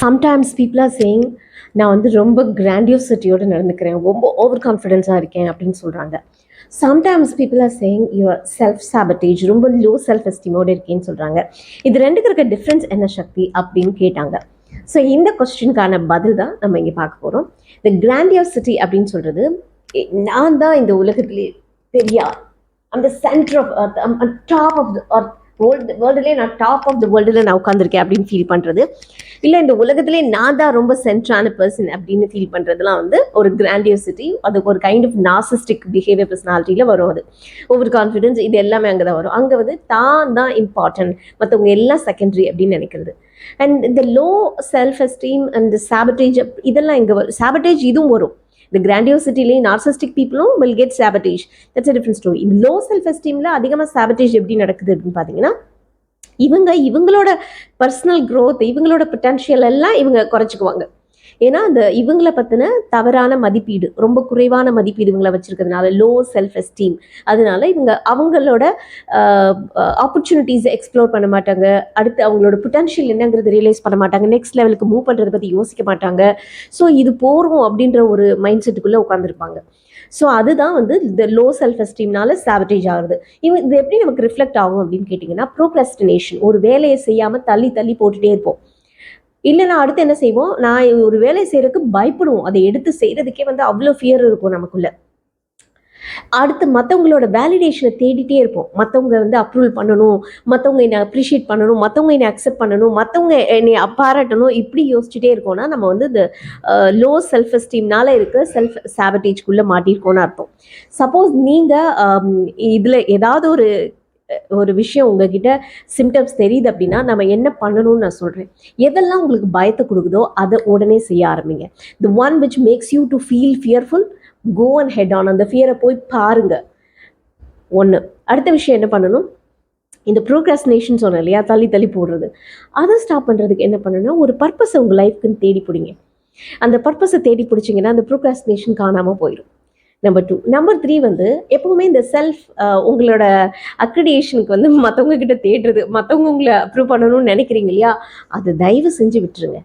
Sometimes people are saying நான் வந்து ரொம்ப கிராண்டியோசிட்டியோடு நடந்துக்கிறேன். ரொம்ப ஓவர் கான்ஃபிடென்ஸாக இருக்கேன் அப்படின்னு சொல்கிறாங்க sometimes people are saying your self sabotage ரொம்ப லோ செல்ஃப் எஸ்டிமோடு இருக்கேன்னு சொல்கிறாங்க இது ரெண்டுக்கு இருக்க டிஃப்ரென்ஸ் என்ன சக்தி அப்படின்னு கேட்டாங்க. ஸோ இந்த கொஸ்டினுக்கான பதில் தான் நம்ம இங்கே பார்க்க போகிறோம் இந்த கிராண்டியோசிட்டி அப்படின்னு சொல்கிறது நான் தான் இந்த உலகத்திலே பெரியா அந்த centre of earth top of the earth world வேர்ல்டுலேயே நான் டாப் ஆஃப் த வேர்ல்டில் நான் உட்காந்துருக்கேன் அப்படின்னு ஃபீல் பண்ணுறது இல்லை இந்த உலகத்திலே நான் தான் ரொம்ப சென்ட்ரான பர்சன் அப்படின்னு ஃபீல் பண்ணுறதுலாம் வந்து ஒரு கிராண்டியோசிட்டி அது ஒரு கைண்ட் ஆஃப் நாசிஸ்டிக் பிஹேவியர் பர்சனாலிட்டியில் வரும் அது. ஓவர் கான்ஃபிடென்ஸ் இது எல்லாமே அங்கே தான் வரும். அங்கே வந்து தான் தான் இம்பார்ட்டன்ட் மற்றவங்க எல்லாம் செகண்டரி அப்படின்னு நினைக்கிறது. அண்ட் இந்த low self esteem and sabotage இதெல்லாம் இங்கே வரும். சாபட்டேஜ் இதுவும் வரும். இந்த கிராண்டியோசிட்டிலேயும் narcissistic பீப்புளும் will get sabotage that's a different story low self எஸ்டீமில் அதிகமாக சாபட்டேஜ் எப்படி நடக்குது அப்படின்னு பார்த்தீங்கன்னா இவங்க இவங்களோட பர்சனல் க்ரோத் இவங்களோட பொட்டன்ஷியல் எல்லாம் இவங்க குறைச்சிக்குவாங்க. ஏன்னா அந்த இவங்களை பற்றின தவறான மதிப்பீடு ரொம்ப குறைவான மதிப்பீடு இவங்களை வச்சுருக்கிறதுனால லோ செல்ஃப் எஸ்டீம் அதனால இவங்க அவங்களோட ஆப்பர்ச்சுனிட்டிஸை எக்ஸ்ப்ளோர் பண்ண மாட்டாங்க. அடுத்து அவங்களோட பொட்டன்ஷியல் என்னங்கிறது ரியலைஸ் பண்ண மாட்டாங்க. நெக்ஸ்ட் லெவலுக்கு மூவ் பண்ணுறதை பற்றி யோசிக்க மாட்டாங்க. ஸோ இது போகிறோம் அப்படின்ற ஒரு மைண்ட் செட்டுக்குள்ளே உட்காந்துருப்பாங்க ஸோ அதுதான் வந்து இந்த லோ செல்ஃப் எஸ்டீம்னால சாவட்டேஜ் ஆகுது இவன் இது எப்படி நமக்கு ரிஃப்ளெக்ட் ஆகும் அப்படின்னு கேட்டிங்கன்னா ப்ரோக்ரஸ்டினேஷன் ஒரு வேலையை செய்யாமல் தள்ளி தள்ளி போட்டுகிட்டே இருப்போம். இல்லைன்னா அடுத்து என்ன செய்வோம்? நான் ஒரு வேலையை செய்கிறதுக்கு பயப்படுவோம். அதை எடுத்து செய்கிறதுக்கே வந்து அவ்வளோ ஃபியர் இருக்கும் நமக்குள்ள. அடுத்து மற்றவங்களோட வேலிடேஷனை தேடிட்டே இருப்போம். மற்றவங்க வந்து அப்ரூவல் பண்ணணும் மற்றவங்க என்னை அப்ரிஷியேட் பண்ணணும் மற்றவங்க என்னை அக்செப்ட் பண்ணணும் மற்றவங்க என்னை பாராட்டணும் இப்படி யோசிச்சுட்டே இருக்கோம்னா நம்ம வந்து இந்த லோ செல்ஃப் எஸ்டீம்னால இருக்க செல்ஃப் சாபட்டேஜ்குள்ளே மாட்டியிருக்கோன்னு அர்த்தம். சப்போஸ் நீங்கள் இதில் ஏதாவது ஒரு ஒரு விஷயம் உங்ககிட்ட சிம்டம்ஸ் தெரியுது அப்படின்னா நம்ம என்ன பண்ணணும்னு நான் சொல்கிறேன் எதெல்லாம் உங்களுக்கு பயத்தை கொடுக்குதோ அதை உடனே செய்ய ஆரம்பிங்க. The one which makes you to feel fearful go and head on அந்த ஃபியரை போய் பாருங்கள் ஒன்று அடுத்த விஷயம் என்ன பண்ணணும்? இந்த ப்ரோக்ராஸ்னேஷன் சொன்னேன் இல்லையா? தள்ளி தள்ளி போடுறது. அதை ஸ்டாப் பண்ணுறதுக்கு என்ன பண்ணணும்னா ஒரு பர்பஸை உங்கள் லைஃப்க்குன்னு தேடி பிடிங்க. அந்த பர்பஸை தேடி பிடிச்சிங்கன்னா அந்த ப்ரோக்ராஸ்னேஷன் காணாமல் போயிடும். நம்பர் டூ நம்பர் த்ரீ வந்து எப்பவுமே இந்த செல்ஃப் உங்களோட அக்ரிடியேஷனுக்கு வந்து மற்றவங்க கிட்ட தேடுறது மற்றவங்க உங்களை அப்ரூவ் பண்ணணும்னு நினைக்கிறீங்க இல்லையா? அதை தயவு செஞ்சு விட்டுருங்க.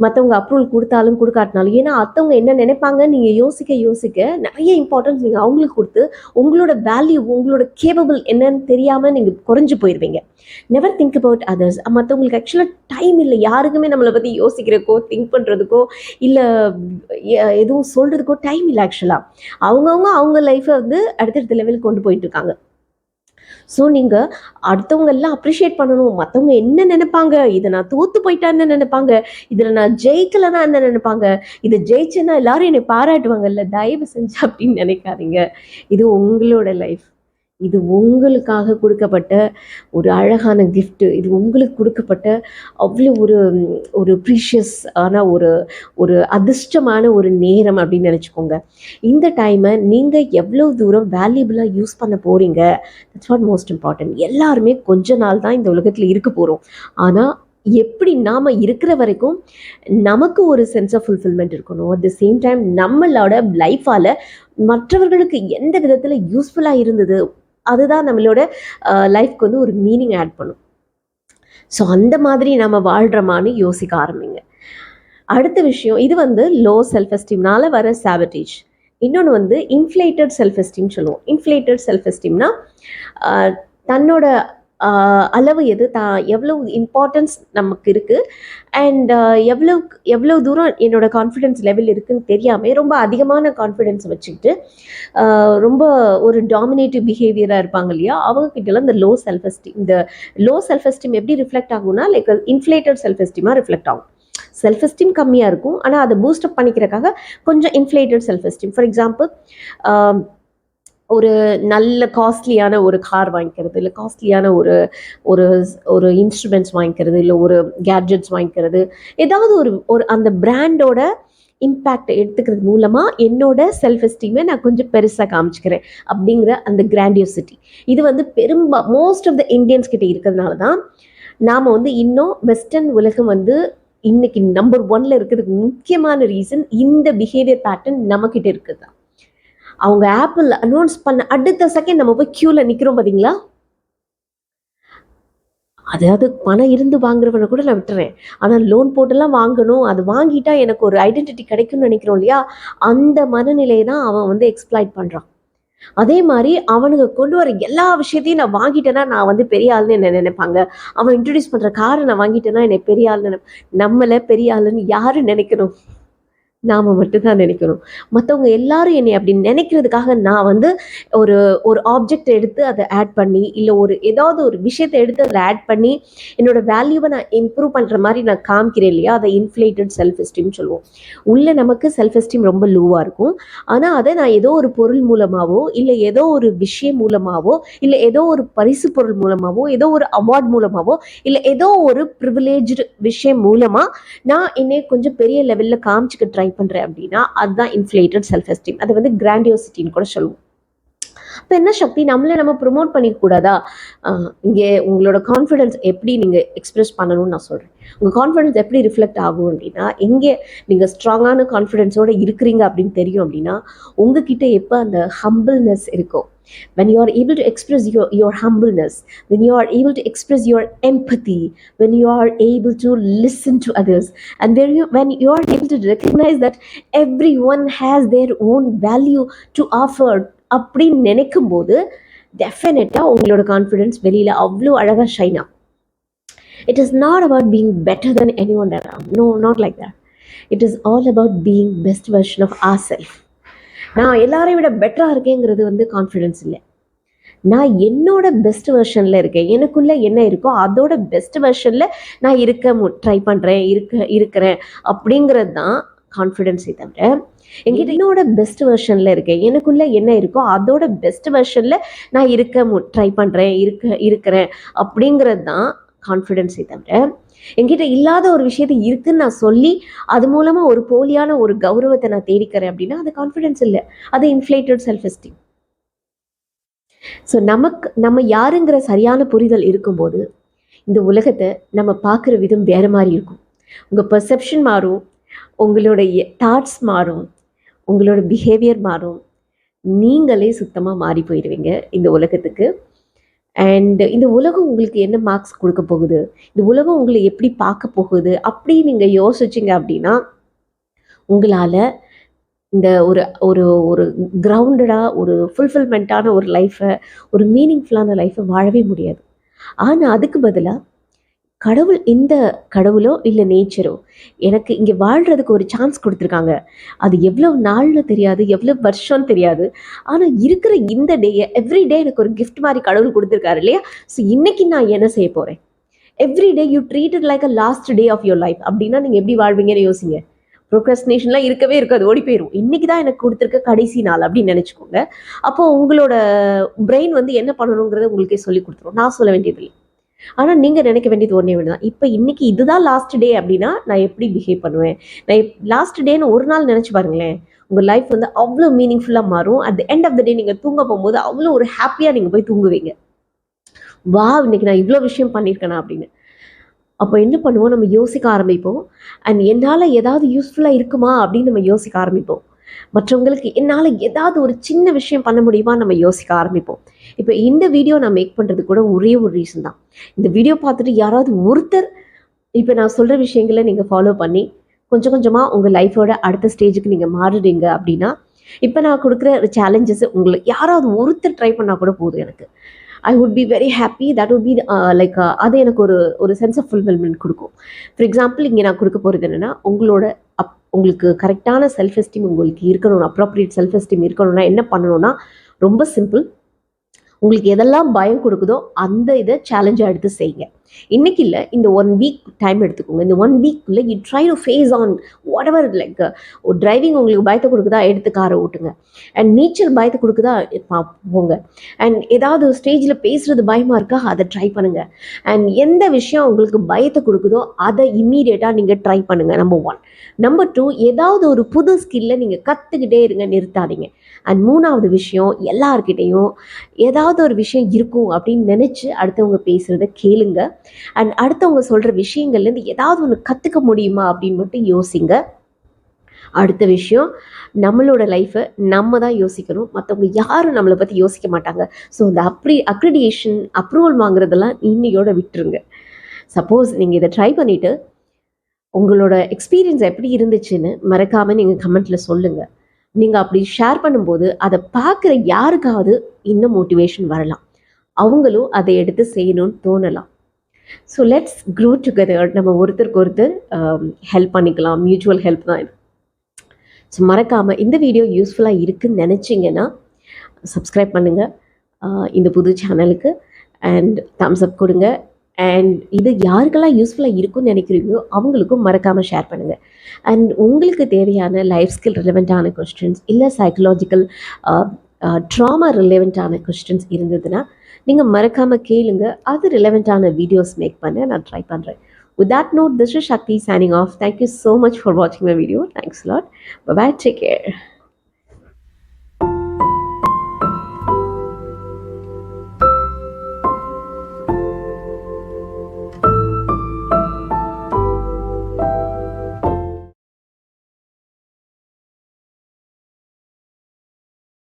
மற்றவங்க அப்ரூவல் கொடுத்தாலும் கொடுக்காட்டினாலும் ஏன்னா அத்தவங்க என்ன நினைப்பாங்க நீங்கள் யோசிக்க யோசிக்க நிறைய இம்பார்ட்டன்ஸ் நீங்கள் அவங்களுக்கு கொடுத்து உங்களோட வேல்யூ உங்களோட கேபபிள் என்னன்னு தெரியாமல் நீங்கள் குறைஞ்சு போயிடுவீங்க நெவர் திங்க் அபவுட் அதர்ஸ் மற்றவங்களுக்கு ஆக்சுவலாக டைம் இல்லை. யாருக்குமே நம்மளை பற்றி யோசிக்கிறக்கோ திங்க் பண்ணுறதுக்கோ இல்லை எதுவும் சொல்கிறதுக்கோ டைம் இல்லை ஆக்சுவலாக அவங்கவுங்க அவங்க லைஃப்பை வந்து அடுத்தடுத்த லெவலுக்கு கொண்டு போயிட்டு இருக்காங்க. ஸோ நீங்கள் அடுத்தவங்க எல்லாம் அப்ரிஷியேட் பண்ணணும். மற்றவங்க என்ன நினைப்பாங்க? இதை நான் தோத்து போயிட்டான்னு நினைப்பாங்க? இதில் நான் ஜெயிக்கலைன்னா என்ன நினைப்பாங்க? இதை ஜெயிச்சேன்னா எல்லாரும் என்னை பாராட்டுவாங்கல்ல? தயவு செஞ்சு அப்படின்னு நினைக்காதீங்க. இது உங்களோட லைஃப் இது உங்களுக்காக கொடுக்கப்பட்ட ஒரு அழகான கிஃப்ட்டு இது உங்களுக்கு கொடுக்கப்பட்ட அவ்வளோ ஒரு ஒரு ப்ரீஷியஸ் ஆனால் ஒரு ஒரு அதிர்ஷ்டமான ஒரு நேரம் அப்படின்னு நினச்சிக்கோங்க. இந்த டைமை நீங்கள் எவ்வளோ தூரம் வேல்யூபிளாக யூஸ் பண்ண போகிறீங்க தட்ஸ் வாட் மோஸ்ட் இம்பார்ட்டன்ட் எல்லாருமே கொஞ்ச நாள் தான் இந்த உலகத்தில் இருக்க போகிறோம் ஆனால் எப்படி நாம் இருக்கிற வரைக்கும் நமக்கு ஒரு சென்ஸ் ஆஃப் ஃபுல்ஃபில்மெண்ட் இருக்கணும். அட் த சேம் டைம் நம்மளோட லைஃப்பால் மற்றவர்களுக்கு எந்த விதத்தில் யூஸ்ஃபுல்லாக இருந்தது அதுதான் நம்மளோட லைஃப்க்கு வந்து ஒரு மீனிங் ஆட் பண்ணும். ஸோ அந்த மாதிரி நம்ம வாழ்கிறோமான்னு யோசிக்க ஆரம்பிங்க. அடுத்த விஷயம் இது வந்து லோ செல்ஃப் எஸ்டீம்னால வர சாபட்டேஜ் இன்னொன்று வந்து இன்ஃப்ளேட்டட் செல்ஃப் எஸ்டீம் சொல்லுவோம். இன்ஃப்ளேட்டட் செல்ஃப் எஸ்டீம்னா தன்னோட அளவு எது? தான் எவ்வளோ இம்பார்ட்டன்ஸ் நமக்கு இருக்குது அண்ட் எவ்வளோ எவ்வளோ தூரம் என்னோட கான்ஃபிடென்ஸ் லெவல் இருக்குதுன்னு தெரியாமல் ரொம்ப அதிகமான கான்ஃபிடென்ஸ் வச்சுக்கிட்டு ரொம்ப ஒரு டாமினேட்டிவ் பிஹேவியராக இருப்பாங்க இல்லையா? அவங்க கிட்டலாம் இந்த லோ செல்ஃப் எஸ்டீம் இந்த லோ செல்ஃப் எஸ்டீம் எப்படி ரிஃப்ளெக்ட் ஆகும்னா லைக் இன்ஃப்ளேட்டட் செல்ஃப் எஸ்டீமாக ரிஃப்ளெக்ட் ஆகும். செல்ஃப் எஸ்டீம் கம்மியாக இருக்கும். ஆனால் அதை பூஸ்டப் பண்ணிக்கிறக்காக கொஞ்சம் inflated self esteem for example ஒரு நல்ல காஸ்ட்லியான ஒரு கார் வாங்கிக்கிறது இல்லை காஸ்ட்லியான ஒரு ஒரு ஒரு இன்ஸ்ட்ருமெண்ட்ஸ் வாங்கிக்கிறது இல்லை ஒரு கேட்ஜெட்ஸ் வாங்கிக்கிறது. ஏதாவது ஒரு ஒரு அந்த பிராண்டோட இம்பேக்ட் எடுத்துக்கிறது மூலமாக என்னோட செல்ஃப் எஸ்டீமை நான் கொஞ்சம் பெருசாக காமிச்சிக்கிறேன் அப்படிங்கிற அந்த கிராண்டியோசிட்டி இது வந்து பெரும்பா மோஸ்ட் ஆஃப் த இந்தியன்ஸ் கிட்டே இருக்கிறதுனால தான் நாம் வந்து இன்னும் வெஸ்டர்ன் உலகம் வந்து இன்னைக்கு நம்பர் ஒன்ல இருக்கிறதுக்கு முக்கியமான ரீசன் இந்த பிஹேவியர் பேட்டர்ன் நம்மக்கிட்ட இருக்குது தான். அவங்க ஆப்பிள் அனௌன்ஸ் பண்ண அடுத்த செகண்ட் நம்ம போய் க்யூவில் நிற்கிறோம் பார்த்தீங்களா அதாவது பணம் இருந்து வாங்குறவனை கூட நான் விட்டுறேன். ஆனால் லோன் போட்டுலாம் வாங்கணும். அது வாங்கிட்டா எனக்கு ஒரு ஐடென்டிட்டி கிடைக்கும்னு நினைக்கிறோம் இல்லையா? அந்த மனநிலையை தான் அவன் வந்து எக்ஸ்பிளைட் பண்ணுறான் அதே மாதிரி அவனுக்கு கொண்டு வர எல்லா விஷயத்தையும் நான் வாங்கிட்டேன்னா நான் வந்து பெரிய ஆளுன்னு என்ன நினைப்பாங்க? அவன் இன்ட்ரடியூஸ் பண்ணுற காரை நான் வாங்கிட்டேன்னா என்னை பெரிய ஆள்னு நினை நம்மளை பெரிய ஆளுன்னு யாரு நினைக்கணும்? நாம் மட்டும்தான் நினைக்கணும். மற்றவங்க எல்லாரும் என்னை அப்படி நினைக்கிறதுக்காக நான் வந்து ஒரு ஒரு ஆப்ஜெக்ட் எடுத்து அதை ஆட் பண்ணி இல்லை ஒரு ஏதாவது ஒரு விஷயத்தை எடுத்து அதில் ஆட் பண்ணி என்னோட வேல்யூவை நான் இம்ப்ரூவ் பண்ணுற மாதிரி நான் காமிக்கிறேன் இல்லையா? அதை இன்ஃப்ளேட்டட் செல்ஃப் எஸ்டீம் சொல்லுவோம். உள்ளே நமக்கு செல்ஃப் எஸ்டீம் ரொம்ப லோவாக இருக்கும். ஆனால் அதை நான் ஏதோ ஒரு பொருள் மூலமாகவோ இல்லை ஏதோ ஒரு விஷயம் மூலமாகவோ இல்லை ஏதோ ஒரு பரிசு பொருள் மூலமாகவோ ஏதோ ஒரு அவார்ட் மூலமாகவோ இல்லை ஏதோ ஒரு ப்ரிவிலேஜ்டு விஷயம் மூலமாக நான் என்னை கொஞ்சம் பெரிய லெவலில் காமிச்சிக்க ட்ரை பண்ணுறேன் அப்படின்னா அதுதான் இன்ஃப்ளேட்டட் செல்ஃப் எஸ்டீம் அது வந்து கிராண்டியோசிட்டின்னு கூட சொல்லுவோம். இப்போ என்ன சக்தி நம்மளே நம்ம ப்ரொமோட் பண்ணிக்க கூடாதா இங்கே உங்களோட கான்ஃபிடென்ஸ் எப்படி நீங்கள் எக்ஸ்பிரஸ் பண்ணணும்னு நான் சொல்கிறேன் உங்கள் கான்ஃபிடென்ஸ் எப்படி ரிஃப்ளெக்ட் ஆகும் அப்படின்னா எங்கே நீங்கள் ஸ்ட்ராங்கான கான்ஃபிடென்ஸோடு இருக்கிறீங்க அப்படின்னு தெரியும் அப்படின்னா உங்ககிட்ட எப்போ அந்த ஹம்பிள்னஸ் இருக்கும் when you are able to express your, your humbleness, when you are able to express your empathy, when you are able to listen to others, and when you, when you are able to recognize that everyone has their own value to offer அப்படின்னு நினைக்கும் போது டெஃபினட்டாக உங்களோட confidence வெளியில் அவ்வளோ அழகாக shine ஆகும். It is not about being better than any one no not like that it is all about being best version of our self நான் எல்லாரையும் விட பெட்டராக இருக்கேங்கிறது வந்து கான்ஃபிடென்ஸ் இல்லை. நான் என்னோட பெஸ்ட் வெர்ஷனில் இருக்கேன். எனக்குள்ளே என்ன இருக்கோ அதோட பெஸ்ட் வெர்ஷனில் நான் இருக்க ட்ரை பண்ணுறேன் இருக்க இருக்கிறேன் அப்படிங்கிறது தான் கான்ஃபிடென்ஸை தவிர என்கிட்ட என்னோட பெஸ்ட் வெர்ஷனில் இருக்கேன் எனக்குள்ள என்ன இருக்கோ அதோட பெஸ்ட் வெர்ஷனில் நான் இருக்க ட்ரை பண்ணுறேன் இருக்க இருக்கிறேன் அப்படிங்கிறது தான் கான்ஃபிடென்ஸை தவிர என்கிட்ட இல்லாத ஒரு விஷயத்தை இருக்குன்னு நான் சொல்லி அது மூலமாக ஒரு போலியான ஒரு கௌரவத்தை நான் தேடிக்கிறேன் அப்படின்னா அது கான்ஃபிடென்ஸ் இல்லை. அது இன்ஃப்ளேட்டட் செல்ஃப் எஸ்டீம் ஸோ நமக்கு நம்ம யாருங்கிற சரியான புரிதல் இருக்கும்போது இந்த உலகத்தை நம்ம பார்க்குற விதம் வேறு மாதிரி இருக்கும். உங்கள் பர்செப்ஷன் மாறும் உங்களுடைய தாட்ஸ் மாறும். உங்களோட பிஹேவியர் மாறும். நீங்களே சுத்தமாக மாறி போயிடுவீங்க இந்த உலகத்துக்கு. அண்ட் இந்த உலகம் உங்களுக்கு என்ன மார்க்ஸ் கொடுக்க போகுது? இந்த உலகம் உங்களை எப்படி பார்க்க போகுது? அப்படி நீங்கள் யோசிச்சிங்க அப்படின்னா உங்களால் இந்த ஒரு ஒரு ஒரு கிரவுண்டடாக ஒரு ஃபுல்ஃபில்மெண்ட்டான ஒரு லைஃப்பை ஒரு மீனிங்ஃபுல்லான லைஃப்பை வாழவே முடியாது. ஆனால் அதுக்கு பதிலாக கடவுள் இந்த கடவுளோ இல்லை நேச்சரோ எனக்கு இங்கே வாழ்கிறதுக்கு ஒரு சான்ஸ் கொடுத்துருக்காங்க. அது எவ்வளோ நாள்னு தெரியாது எவ்வளோ வருஷம்னு தெரியாது. ஆனால் இருக்கிற இந்த டேயை எவ்ரி டே எனக்கு ஒரு கிஃப்ட் மாதிரி கடவுள் கொடுத்துருக்காரு இல்லையா? ஸோ இன்னைக்கு நான் என்ன செய்ய போகிறேன் every day you treat like a last day of your life அப்படின்னா நீங்கள் எப்படி வாழ்வீங்கன்னு யோசிங்க. ப்ரோக்ரஸ்டினேஷன்லாம் இருக்கவே இருக்காது ஓடி போயிடும் இன்னைக்கு தான் எனக்கு கொடுத்துருக்க கடைசி நாள் அப்படின்னு நினச்சிக்கோங்க. அப்போ உங்களோட பிரெயின் வந்து என்ன பண்ணணுங்கிறத உங்களுக்கே சொல்லி கொடுத்துரும். நான் சொல்ல வேண்டியதில்லை. ஆனால் நீங்கள் நினைக்க வேண்டியது ஒன்றே ஒன்று தான் இப்போ இன்னைக்கு இதுதான் லாஸ்ட் டே அப்படின்னா நான் எப்படி பிஹேவ் பண்ணுவேன்? நான் லாஸ்ட் டேன்னு ஒரு நாள் நினச்சி பாருங்களேன். உங்கள் லைஃப் வந்து அவ்வளோ மீனிங்ஃபுல்லாக மாறும். At end of the day நீங்கள் தூங்க போகும்போது அவ்வளோ ஒரு ஹாப்பியாக நீங்கள் போய் தூங்குவீங்க. வா இன்னைக்கு நான் இவ்வளோ விஷயம் பண்ணியிருக்கேனா? அப்படின்னு. அப்போ என்ன பண்ணுவோம்? நம்ம யோசிக்க ஆரம்பிப்போம். அண்ட் என்னால் ஏதாவது யூஸ்ஃபுல்லாக இருக்குமா? அப்படின்னு நம்ம யோசிக்க ஆரம்பிப்போம். மற்றவங்களுக்கு என்னால் ஏதாவது ஒரு சின்ன விஷயம் பண்ண முடியுமா நம்ம யோசிக்க ஆரம்பிப்போம். இப்போ இந்த வீடியோ நான் மேக் பண்ணுறது கூட ஒரே ஒரு ரீசன் தான். இந்த வீடியோ பார்த்துட்டு யாராவது ஒருத்தர் இப்போ நான் சொல்கிற விஷயங்களை நீங்கள் ஃபாலோ பண்ணி கொஞ்சம் கொஞ்சமாக உங்கள் லைஃபோட அடுத்த ஸ்டேஜுக்கு நீங்கள் மாறுறீங்க அப்படின்னா இப்போ நான் கொடுக்குற சேலஞ்சஸ் உங்களுக்கு யாராவது ஒருத்தர் ட்ரை பண்ணால் கூட போதும் எனக்கு. I would be very happy that would be like அது எனக்கு ஒரு ஒரு சென்ஸ் ஆஃப் ஃபுல்ஃபில்மெண்ட் கொடுக்கும். ஃபார் எக்ஸாம்பிள் இங்கே நான் கொடுக்க போகிறது என்னென்னா உங்களோட உங்களுக்கு கரெக்டான செல்ஃப் எஸ்டீம் உங்களுக்கு இருக்கணும் அப்ரோப்ரியேட் செல்ஃப் எஸ்டீம் இருக்கணும்னா என்ன பண்ணணும்னா ரொம்ப சிம்பிள் உங்களுக்கு எதெல்லாம் பயம் கொடுக்குதோ அந்த இதை சேலஞ்சாக எடுத்து செய்யுங்க. இன்றைக்கி இல்லை இந்த ஒன் வீக் டைம் எடுத்துக்கோங்க. இந்த one வீக்குள்ளே you try to face on whatever like driving உங்களுக்கு பயத்தை கொடுக்குதா எடுத்து காரை ஓட்டுங்க. அண்ட் நீச்சல் பயத்தை கொடுக்குதா போங்க. அண்ட் ஏதாவது ஸ்டேஜில் பேசுகிறது பயமாக இருக்கா அதை ட்ரை பண்ணுங்கள் அண்ட் எந்த விஷயம் உங்களுக்கு பயத்தை கொடுக்குதோ அதை இம்மீடியட்டாக நீங்கள் ட்ரை பண்ணுங்கள் நம்பர் ஒன் நம்பர் டூ ஏதாவது ஒரு புது ஸ்கில்லை நீங்கள் கற்றுக்கிட்டே இருங்க நிறுத்தாதீங்க. அண்ட் மூணாவது விஷயம் எல்லார்கிட்டேயும் ஏதாவது ஒரு விஷயம் இருக்கும் அப்படின்னு நினச்சி அடுத்தவங்க பேசுகிறத கேளுங்கள் அண்ட் அடுத்தவங்க சொல்கிற விஷயங்கள்லேருந்து ஏதாவது ஒன்று கற்றுக்க முடியுமா அப்படின்னு மட்டும் யோசிங்க. அடுத்த விஷயம் நம்மளோட லைஃப்பை நம்ம தான் யோசிக்கணும். மற்றவங்க யாரும் நம்மளை பற்றி யோசிக்க மாட்டாங்க. ஸோ அந்த அப்ரி அக்ரிடியேஷன் அப்ரூவல் வாங்குறதெல்லாம் இன்னையோட விட்டுருங்க. சப்போஸ் நீங்கள் இதை ட்ரை பண்ணிவிட்டு உங்களோட எக்ஸ்பீரியன்ஸ் எப்படி இருந்துச்சுன்னு மறக்காமல் நீங்கள் கமெண்ட்டில் சொல்லுங்கள் நீங்கள் அப்படி ஷேர் பண்ணும்போது அதை பார்க்குற யாருக்காவது இன்னும் மோட்டிவேஷன் வரலாம். அவங்களும் அதை எடுத்து செய்யணும்னு தோணலாம். ஸோ லெட்ஸ் க்ரோ டுகெதர் நம்ம ஒருத்தருக்கு ஒருத்தர் um, ஹெல்ப் பண்ணிக்கலாம். மியூச்சுவல் ஹெல்ப் தான் இது. ஸோ மறக்காமல் இந்த வீடியோ யூஸ்ஃபுல்லாக இருக்குன்னு நினச்சிங்கன்னா சப்ஸ்கிரைப் பண்ணுங்கள் இந்த புது சேனலுக்கு அண்ட் தம்ஸ் அப் கொடுங்க. அண்ட் இது யாருக்கெல்லாம் யூஸ்ஃபுல்லாக இருக்கும்னு நினைக்கிறீங்களோ அவங்களுக்கும் மறக்காமல் ஷேர் பண்ணுங்கள் அண்ட் உங்களுக்கு தேவையான லைஃப் ஸ்கில் ரிலவெண்ட்டான கொஸ்டின்ஸ் இல்லை சைக்கலாஜிக்கல் ட்ராமா ரிலவெண்ட்டான கொஸ்டின்ஸ் இருந்ததுன்னா நீங்கள் மறக்காமல் கேளுங்க அது ரிலவெண்ட்டான வீடியோஸ் மேக் பண்ண நான் ட்ரை பண்ணுறேன் with that note this is Shakti signing off thank you so much for வாட்சிங் my video thanks lot bye take care